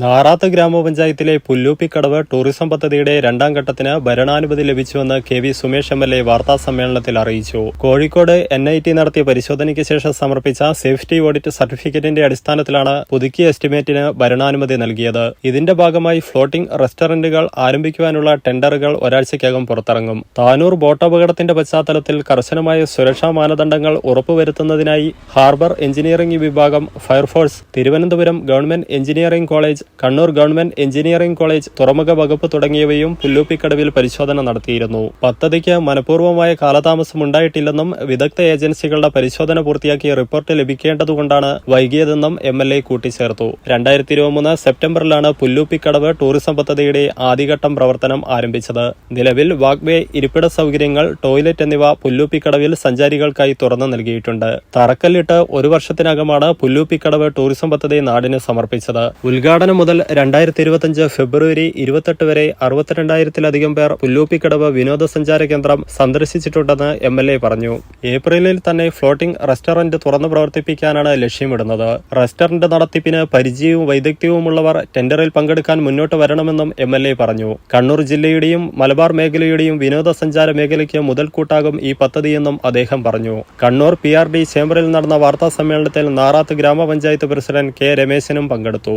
നാറാത്ത് ഗ്രാമപഞ്ചായത്തിലെ പുല്ലൂപ്പിക്കടവ് ടൂറിസം പദ്ധതിയുടെ രണ്ടാം ഘട്ടത്തിന് ഭരണാനുമതി ലഭിച്ചുവെന്ന് K V Sumesh M L A വാർത്താ സമ്മേളനത്തിൽ അറിയിച്ചു. കോഴിക്കോട് എൻ ഐ ടി നടത്തിയ പരിശോധനയ്ക്ക് ശേഷം സമർപ്പിച്ച സേഫ്റ്റി ഓഡിറ്റ് സർട്ടിഫിക്കറ്റിന്റെ അടിസ്ഥാനത്തിലാണ് പുതുക്കിയ എസ്റ്റിമേറ്റിന് ഭരണാനുമതി നൽകിയത്. ഇതിന്റെ ഭാഗമായി ഫ്ലോട്ടിംഗ് റെസ്റ്റോറന്റുകൾ ആരംഭിക്കുവാനുള്ള ടെൻഡറുകൾ ഒരാഴ്ചയ്ക്കകം പുറത്തിറങ്ങും. താനൂർ ബോട്ടപകടത്തിന്റെ പശ്ചാത്തലത്തിൽ കർശനമായ സുരക്ഷാ മാനദണ്ഡങ്ങൾ ഉറപ്പുവരുത്തുന്നതിനായി ഹാർബർ എഞ്ചിനീയറിംഗ് വിഭാഗം fire force Thiruvananthapuram government engineering college Kannur government engineering college തുറമുഖ വകുപ്പ് തുടങ്ങിയവയും പുല്ലൂപ്പിക്കടവിൽ പരിശോധന നടത്തിയിരുന്നു. പദ്ധതിക്ക് മനഃപൂർവമായ കാലതാമസം ഉണ്ടായിട്ടില്ലെന്നും വിദഗ്ധ ഏജൻസികളുടെ പരിശോധന പൂർത്തിയാക്കിയ റിപ്പോർട്ട് ലഭിക്കേണ്ടതുകൊണ്ടാണ് വൈകിയതെന്നും എം എൽ എ കൂട്ടിച്ചേർത്തു. രണ്ടായിരത്തി ഇരുപത്തിമൂന്ന് സെപ്റ്റംബറിലാണ് പുല്ലൂപ്പിക്കടവ് ടൂറിസം പദ്ധതിയുടെ ആദ്യഘട്ടം പ്രവർത്തനം ആരംഭിച്ചത്. നിലവിൽ വാഗ്വേ ഇരിപ്പിട സൗകര്യങ്ങൾ ടോയ്ലറ്റ് എന്നിവ പുല്ലൂപ്പിക്കടവിൽ സഞ്ചാരികൾക്കായി തുറന്നു നൽകിയിട്ടുണ്ട്. തറക്കല്ലിട്ട് ഒരു വർഷത്തിനകമാണ് പുല്ലൂപ്പിക്കടവ് ടൂറിസം പദ്ധതി നാടിന് സമർപ്പിച്ചത്. ഉദ്ഘാടനം മുതൽ രണ്ടായിരത്തി ഇരുപത്തിയഞ്ച് ഫെബ്രുവരി ഇരുപത്തെട്ട് വരെ അറുപത്തിരണ്ടായിരത്തിലധികം പേർ പുല്ലൂപ്പിക്കടവ് വിനോദസഞ്ചാര കേന്ദ്രം സന്ദർശിച്ചിട്ടുണ്ടെന്ന് എം എൽ എ പറഞ്ഞു. ഏപ്രിലിൽ തന്നെ ഫ്ലോട്ടിംഗ് റെസ്റ്റോറന്റ് തുറന്നു പ്രവർത്തിപ്പിക്കാനാണ് ലക്ഷ്യമിടുന്നത്. റെസ്റ്റോറന്റ് നടത്തിപ്പിന് പരിചയവും വൈദഗ്ധ്യവുമുള്ളവർ ടെൻഡറിൽ പങ്കെടുക്കാൻ മുന്നോട്ട് വരണമെന്നും എം എൽ എ പറഞ്ഞു. കണ്ണൂർ ജില്ലയുടെയും മലബാർ മേഖലയുടെയും വിനോദസഞ്ചാര മേഖലയ്ക്ക് മുതൽക്കൂട്ടാകും ഈ പദ്ധതിയെന്നും അദ്ദേഹം പറഞ്ഞു. കണ്ണൂർ പി ആർ ഡി ചേംബറിൽ നടന്ന വാർത്താ സമ്മേളനത്തിൽ നാറാത്ത് ഗ്രാമപഞ്ചായത്ത് പ്രസിഡന്റ് കെ രമേശനും പങ്കെടുത്തു.